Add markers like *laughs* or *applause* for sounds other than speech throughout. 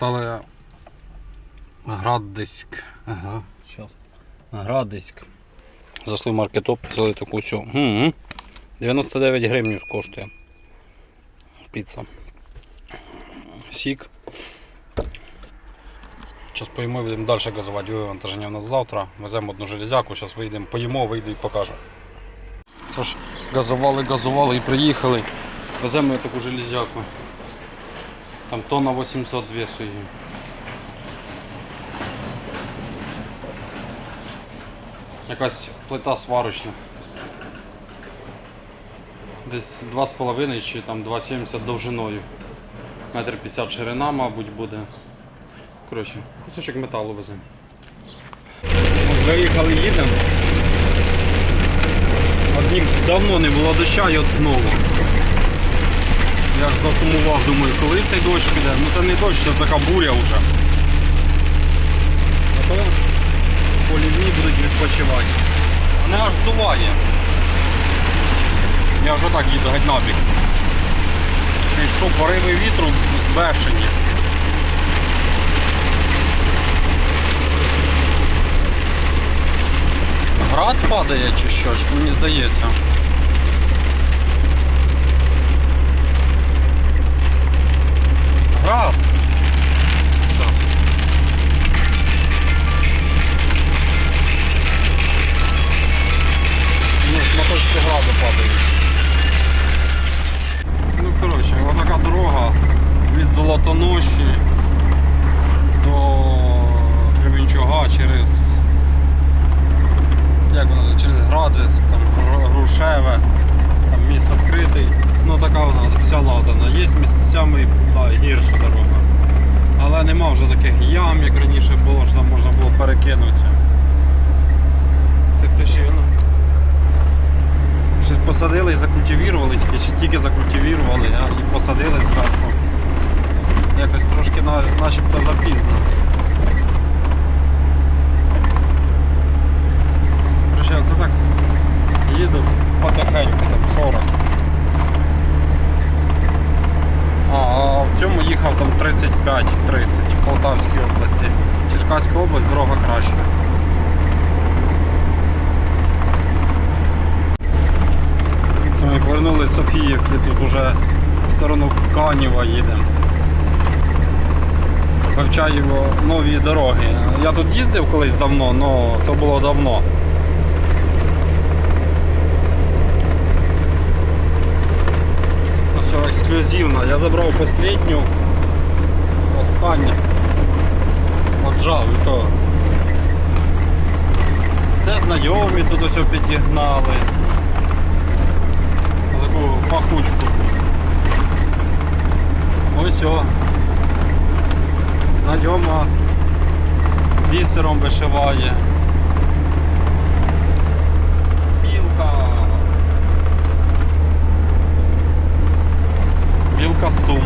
Стали Градиськ. Ага, зараз. Градиськ. Зайшли в маркетоп, взяли таку всю. Угу. 99 гривень коштує. Піца. Сік. Зараз поїмо, будемо далі газувати вивантаження у нас завтра. Веземо одну железяку, зараз вийдемо, поїмо, вийду і покажу. Тож, газували, газували і приїхали. Веземо таку железяку. Там тонна 800 весу її. Якась плита сварочна. Десь 2,5 чи там 2,70 довжиною. Метр 50 ширина, мабуть, буде. Коротше, кусочок металу веземо. Виїхали, їдемо. Однім давно не було доща і от знову. Я ж засумував, думаю, коли цей дощ піде. Ну це не дощ, це така буря вже. А то полівні будуть відпочивати. Мене аж здуває. Я вже так їду геть набіг. Що, пориви вітру збешені. Град падає чи що, мені здається. Град. Щас. Ну, шматочки граду падають. Ну, коротше, отака дорога від Золотоноші до Кременчуга через як воно називається, через Граджеськ, там Гру- Грушеве, там міст відкритий. Ну така вона вся ладана. Є місцями да, гірша дорога. Але нема вже таких ям, як раніше було, що там можна було перекинутися. Це хто ще ну, щось посадили і закультивірували, тільки, чи тільки закультивірували, а і посадили зверху. Якось трошки на- начебто запізно. Короче, це так їду потихеньку, там 40. А, а в цьому їхав там 35-30 в Полтавській області. Черкаська область, дорога краща. Це ми повернулися з Софіївки, тут уже сторону Канєва їдемо. Вивчаю нові дороги. Я тут їздив колись давно, але то було давно. Все, ексклюзивно. Я забрав останню. Останню. Отжав і то. Це знайомі тут ось підігнали. Таку пахучку. Ось о. Знайома бісером вишиває. Білка. Білка Сум.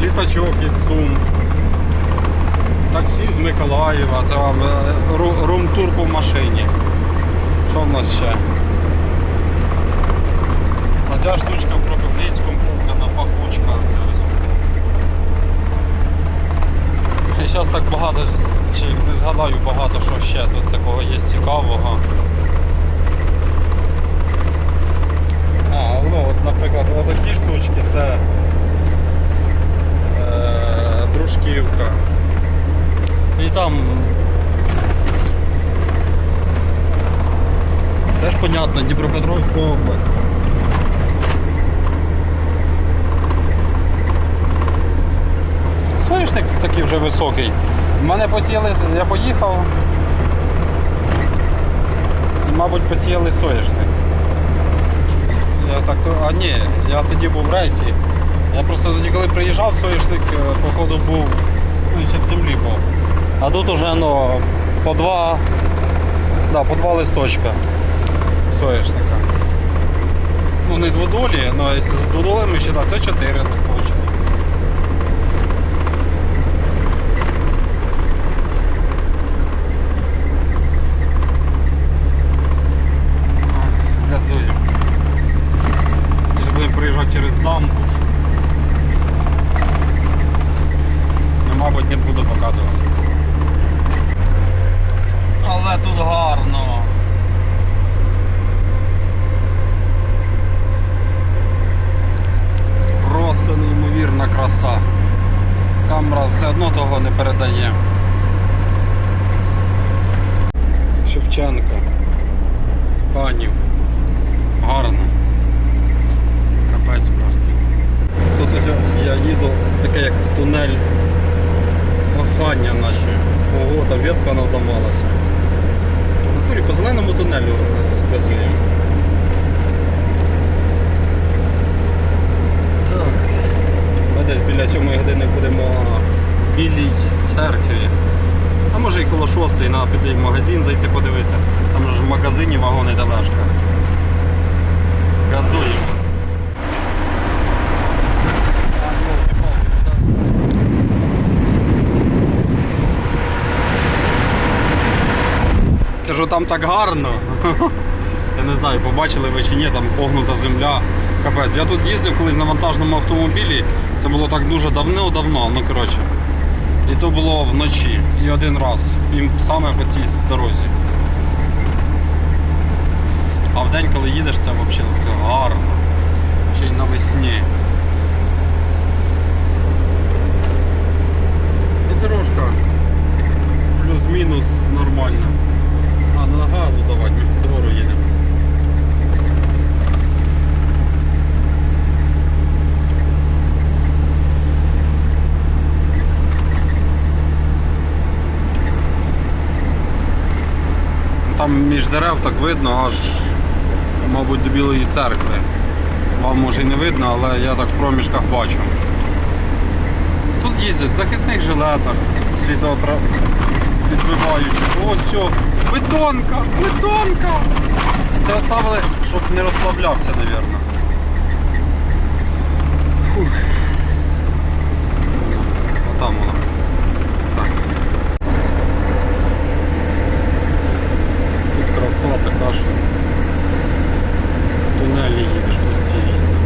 Літачок із Сум. Таксі з Миколаєва. Це вам е, рум-тур по машині. Що в нас ще? Ця штучка в Кропивницькому куплена, пахучка. Це ось. І зараз так багато, чи не згадаю багато, що ще тут такого є цікавого. А, ну от, наприклад, отакі штучки це е, дружківка. І там теж понятно, Дніпропетровська область. Соняшник такий вже високий. Мене посіяли, я поїхав. Мабуть, посіяли соняшник. Я так. А ні, я тоді був в рейсі. Я просто тоді, коли приїжджав, соняшник, е, походу був, ну, ще в землі був. А тут уже ну, по два, да, по два листочка соняшника. Ну не дводолі, але якщо з дводолями ще так, то чотири листочки. Газуємо. Ще будемо приїжджати через дамбу. ж. не буду показувати. Але тут гарно. Просто неймовірна краса. Камера все одно того не передає. Шевченко. Канів. Гарно. Капець просто. Тут ось я їду, таке як тунель кохання наче. Ого, там ветка надламалася. В натурі по зеленому тунелю е, газуємо. Так. Ми десь біля 7 години будемо в білій церкві. А може і коло 6 треба піти в магазин зайти подивитися. Там же ж в магазині вагони тележка. Газуємо. Кажу, там так гарно. *laughs* Я не знаю, побачили ви чи ні, там погнута земля. Капець. Я тут їздив колись на вантажному автомобілі. Це було так дуже давно-давно, ну коротше. І то було вночі. І один раз. І саме по цій дорозі. А в день, коли їдеш, це взагалі таке гарно. Ще й навесні. І дорожка плюс-мінус нормальна. А, на газу давати, ми ж під гору їдемо. Ну, Там між дерев так видно аж, мабуть, до Білої церкви. Вам може і не видно, але я так в проміжках бачу. Тут їздять в захисних жилетах, світоотра... відбиваючих. Ось все, бетонка, бетонка! Це оставили, щоб не розслаблявся, мабуть. Фух. Отам воно. Так. Тут краса така що в тунелі їдеш постійно.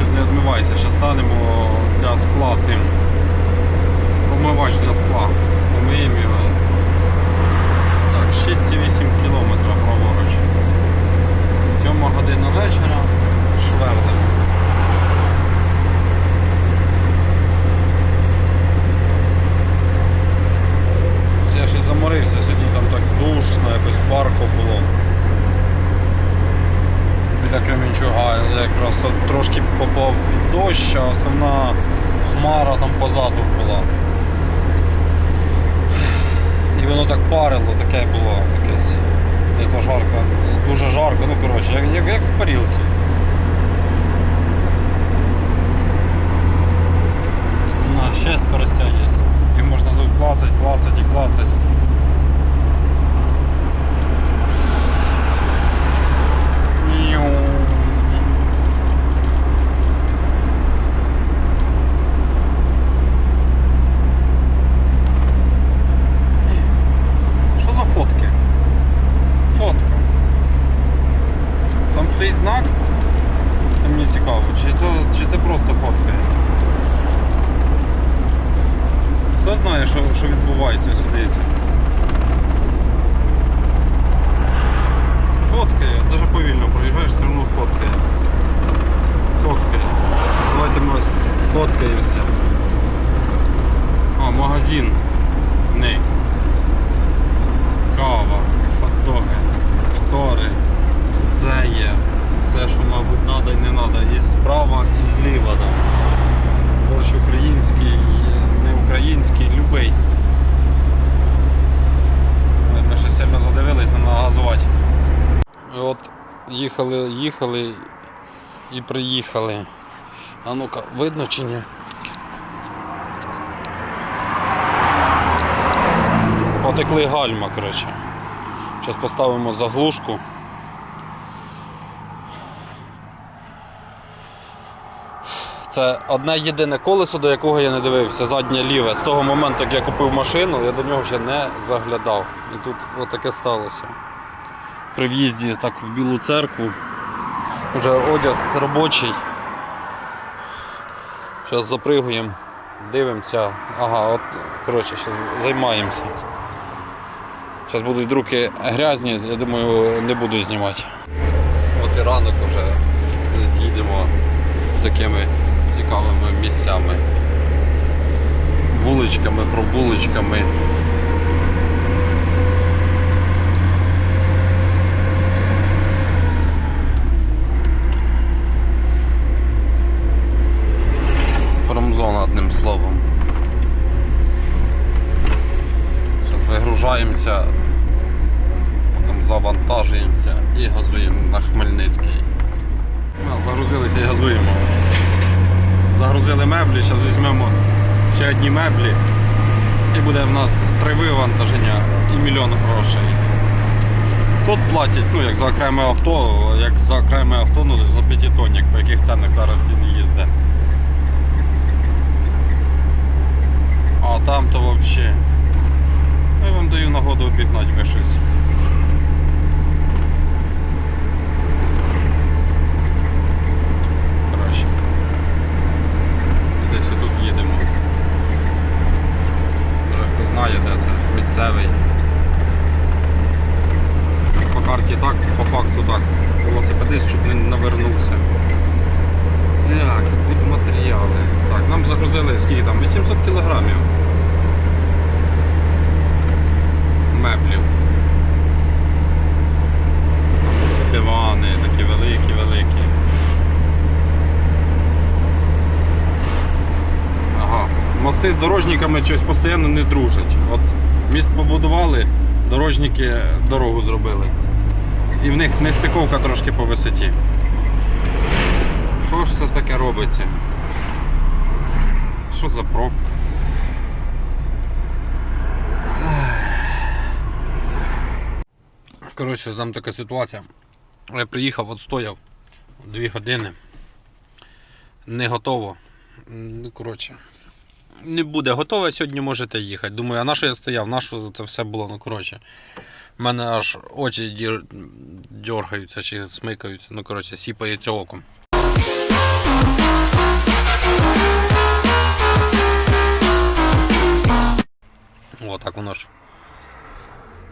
Щось не відмивається. Ще станемо для скла цим. Помивач для скла. Помиємо його. Так, 6,8 кілометрів праворуч. 7 година вечора. Швердимо. Я щось заморився, сьогодні там так душно, якось парко було. Біля Кременчуга якраз трошки попав під дощ, а основна хмара там позаду була. І воно так парило, таке було якесь. Де то жарко, дуже жарко, ну коротше, як, як, як в парілці. і. О, магазин. Не. Кава, фотоги, штори, все є, все, що мабуть треба і не треба. І справа, і зліва. там. Борщ український, не український, любий. Ми ще сильно задивились, нам треба газувати. От їхали, їхали і приїхали. А ну-ка, видно чи ні? Потекли гальма, коротше. Зараз поставимо заглушку. Це одне єдине колесо, до якого я не дивився, заднє ліве. З того моменту, як я купив машину, я до нього ще не заглядав. І тут отаке сталося. При в'їзді так в Білу церкву. Вже одяг робочий. Зараз запригуємо, дивимося. Ага, от, коротше, зараз займаємося. Зараз будуть руки грязні, я думаю, не буду знімати. От і ранок вже з'їдемо такими цікавими місцями. Вуличками, пробуличками. Словом. Зараз вигружаємося, потім завантажуємося і газуємо на Хмельницький. Ну, Загрузилися і газуємо. Загрузили меблі, зараз візьмемо ще одні меблі. І буде в нас три вивантаження і мільйон грошей. Тут платять, ну як за окреме авто, як за окреме авто, ну за п'ятитонник, по яких ценах зараз ціни їздить. Там то взагалі. Ну, Я вам даю нагоду обігнати ви щось. Коротше. Десь тут їдемо. Може хто знає, де це місцевий. По карті так, по факту так. Велосипедист чуть не навернувся. Так, тут матеріали. Так, нам загрузили скільки там? 800 кілограмів. Меблів. Дивани такі великі-великі. Ага. Мости з дорожниками щось постійно не дружать. От міст побудували, дорожники дорогу зробили. І в них нестиковка трошки по висоті. Що ж це таке робиться? Що за пробка? Коротше, там така ситуація. Я приїхав, от стояв дві години. Не готово. Ну, коротше. Не буде готове, сьогодні можете їхати. Думаю, а на що я стояв? На що це все було? Ну, коротше. У мене аж очі дір... дергаються чи смикаються. Ну, коротше, сіпається оком. О, так воно ж.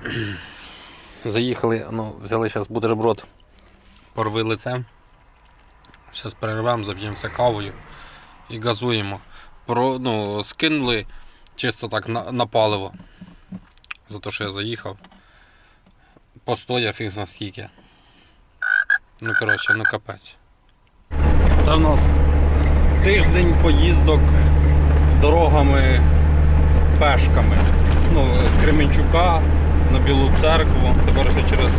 *clears throat* Заїхали, ну, взяли зараз бутерброд, порви лице. Зараз перервемо, заб'ємося кавою і газуємо. Про, ну, скинули чисто так на, на паливо. За те, що я заїхав. Постояв фіг зна скільки. Ну коротше, ну капець. Це в нас тиждень поїздок дорогами пешками. Ну, з Кременчука на Білу церкву, тепер ще через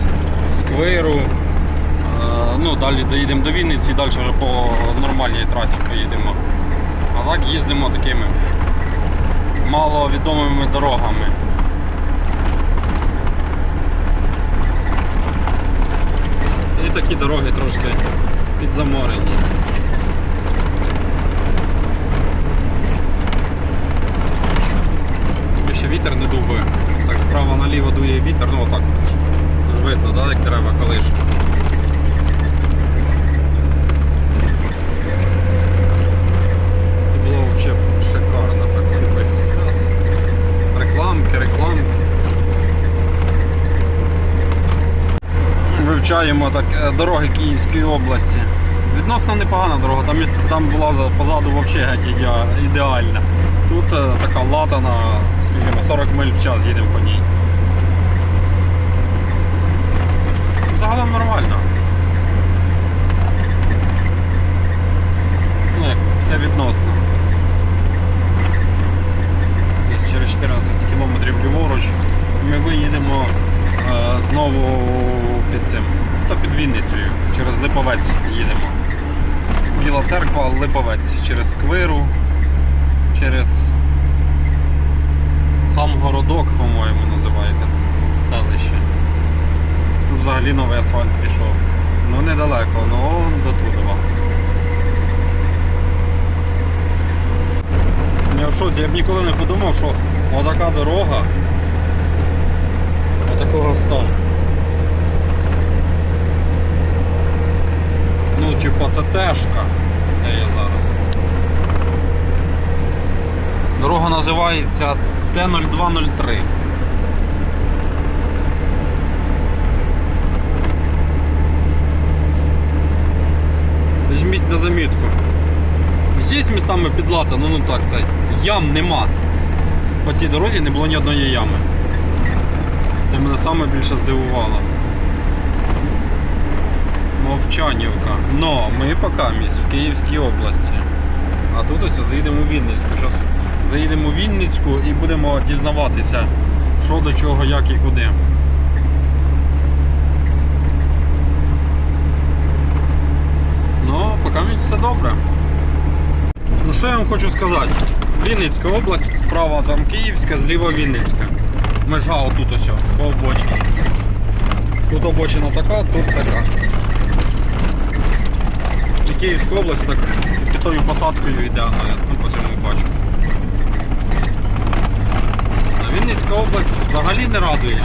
Сквиру. Е, Ну, далі доїдемо до Вінниці і далі вже по нормальній трасі поїдемо. А так їздимо такими маловідомими дорогами. І такі дороги трошки підзаморені. Тобі ще вітер не би. Так справа наліво дує вітер, ну отак. Ж видно, да, як дерева колишні. Це було взагалі шикарно, так слухай сюди. Рекламки, рекламки. Вивчаємо так е, дороги Київської області. Відносно непогана дорога, там, там була позаду взагалі геть ідеальна. Тут е, така латана, скільки ми 40 миль в час їдемо по ній. Загалом нормально. Ну як, все відносно. Десь через 14 кілометрів ліворуч ми виїдемо е, знову під цим то під Вінницею. Через Липовець їдемо. Біла церква, Липовець. Через Сквиру, через сам городок, по-моєму, називається це селище. Тут взагалі новий асфальт пішов. Ну недалеко, ну до Тудова. Я в шоці, я б ніколи не подумав, що отака дорога отакого стану. Ну, типа, це тежка, де я зараз. Дорога називається Т-0203. Візьміть на замітку. Є містами підлата, ну ну так, це ям нема. По цій дорозі не було ні одної ями. Це мене саме більше здивувало. Мовчанівка. Но ми поки місць в Київській області. А тут ось заїдемо у Вінницьку. Зараз заїдемо у Вінницьку і будемо дізнаватися, що до чого, як і куди. Ну, мені все добре. Ну що я вам хочу сказати? Вінницька область, справа там Київська, зліва Вінницька. Межа отут ось по обочині. Тут обочина така, тут така. І Київська область так під тою посадкою ну, я ну, по цьому бачу. А Вінницька область взагалі не радує.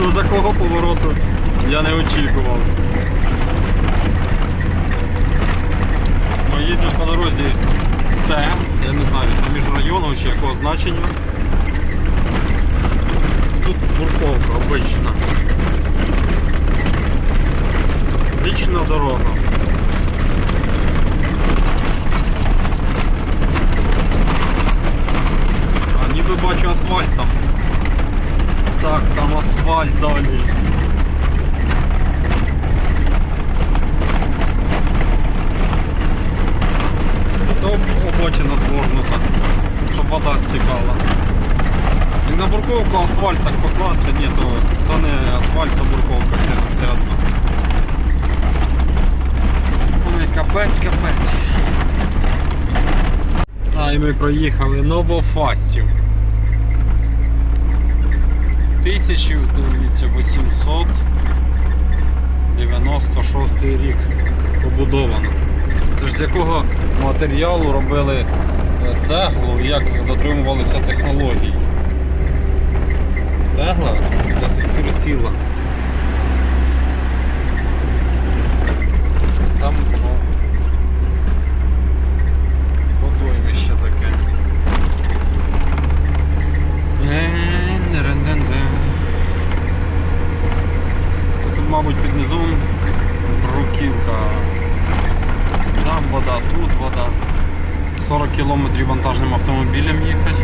Ну такого повороту я не очікував. Ми їдемо по дорозі Т, я не знаю, це міжрайонного чи якого значення. Тут бурковка обична. Вічна дорога. А ніби бачу асфальт там. Так, там асфальт далі. Ми проїхали Новофастів. 1896 рік побудовано. Це ж з якого матеріалу робили е, цеглу як дотримувалися технологій. Цегла до сих пір ціла. Там воно водоймище таке. Е-не-рен-ден-ден. Це тут, мабуть, під низом бруківка. Там вода, тут вода. 40 кілометрів вантажним автомобілем їхати.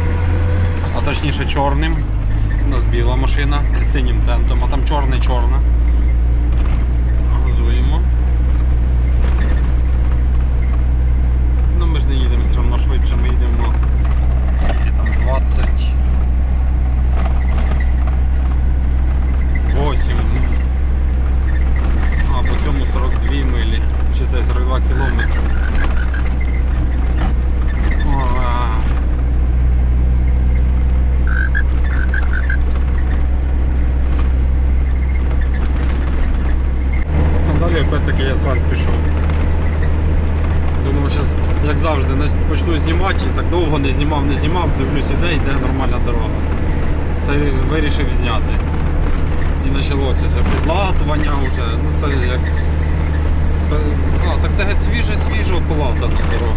А точніше чорним. У нас біла машина з синім тентом, а там чорний-чорна. Газуємо. Ну ми ж не їдемо все одно швидше, ми їдемо і там 20. 8. А по цьому 42 милі. Чи це 42 кілометри. Ова. А Далі опять-таки асфальт пішов. Думав, зараз, як завжди, на- почну знімати, і так довго не знімав, не знімав, дивлюся, де йде нормальна дорога. Та й вирішив зняти. І почалося це підлатування вже. Ну це як. А, так це геть свіже, свіже полатана дорога.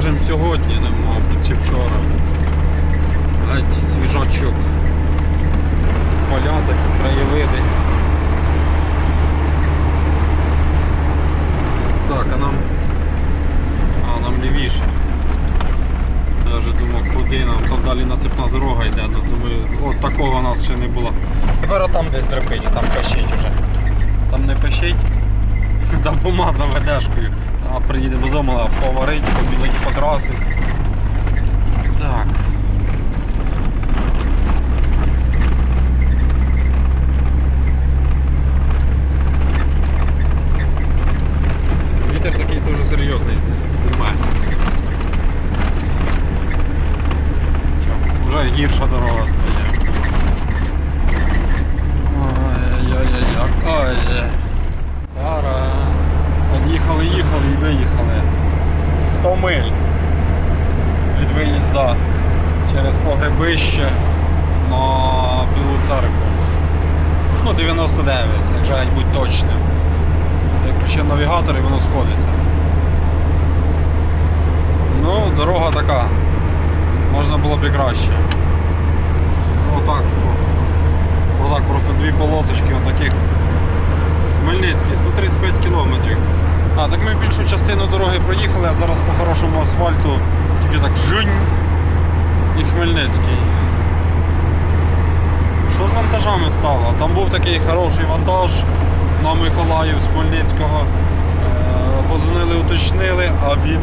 Скажем, сьогодні, не мабуть, чи вчора. Геть свіжачок. Поля такі, краєвиди. Так, а нам. А, нам лівіше. Я вже думав, куди нам, там далі насипна дорога йде, ну думаю, от такого у нас ще не було. Тепер там десь драпить, там пещить вже. Там не пещить, *laughs* да, помазав ведешкою, а приїде додому, а поварить, побілить, покрасить. Так. Вітер такий дуже серйозний. Немає. Вже гірша дорога стає. Від через погребище на Білу церкву. Ну, 99, якщо геть будь точним. Як включив навігатор і воно сходиться. Ну, дорога така. Можна було б і краще. Отак. Отак просто дві полосочки отаких. Хмельницький, 135 кілометрів. А, так ми більшу частину дороги проїхали, а зараз по хорошому асфальту тільки так жунь і Хмельницький. Що з вантажами стало? Там був такий хороший вантаж на Миколаїв з Хмельницького. Е, Позвонили, уточнили, а він.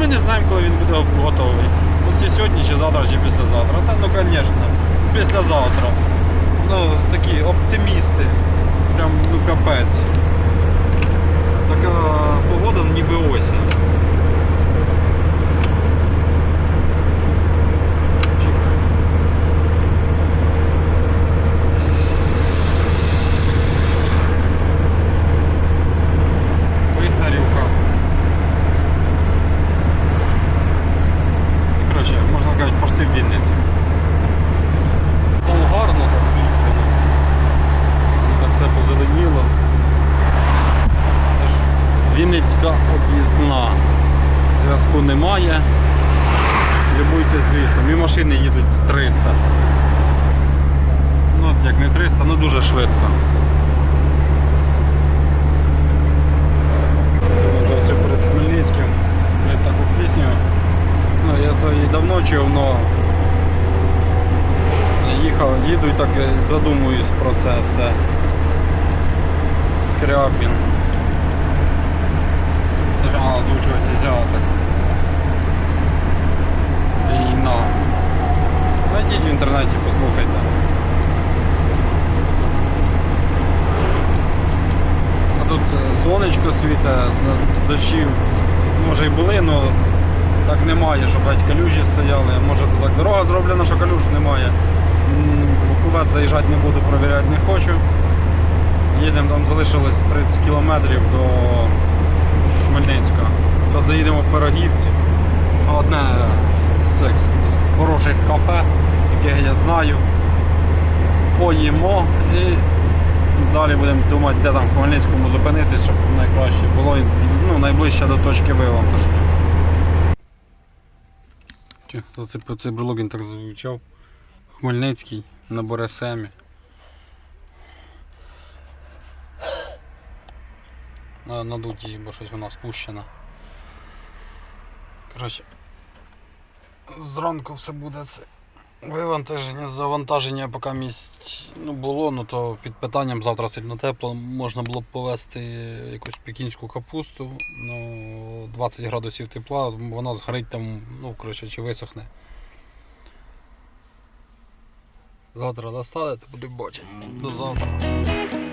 Ми не знаємо, коли він буде готовий. Ну, чи сьогодні, чи завтра, чи післязавтра. Та ну звісно, післязавтра. Ну, такі оптимісти. Прям ну капець. Така погода ніби осінь. Коротше, можна сказати, пошти в Вінниці. Ну, гарно так лісено. Так все позеленіло. Вінницька об'їзна. Зв'язку немає. Любуйте з лісом. І машини їдуть 300. Ну, як не 300, ну дуже швидко. Це вже все перед Хмельницьким. Я таку пісню. Ну, я то і давно але їхав, їду і так задумуюсь про це все. Скрябін. Це ж озвучувати нельзя так. Війна. Найдіть в інтернеті, послухайте. А тут е, сонечко світе, на- дощі може і були, але так немає, щоб геть калюжі стояли. Може так дорога зроблена, що калюж немає. Кувет заїжджати не буду, перевіряти не хочу. Їдемо, там залишилось 30 кілометрів до Хмельницького. То заїдемо в Пирогівці. Одне з хороших кафе, яке я знаю. Поїмо і далі будемо думати, де там в Хмельницькому зупинитись, щоб найкраще було ну, найближче до точки вивантаження. Це, цей брелок він так звучав. Хмельницький на Боресемі. На, надуті, бо щось вона спущена. Коротше, зранку все буде це вивантаження, завантаження, поки місць ну, було, ну то під питанням завтра сильно тепло. Можна було б повезти якусь пекінську капусту, ну 20 градусів тепла, вона згорить там, ну коротше, чи висохне. Завтра доставити, буде бачити. До завтра.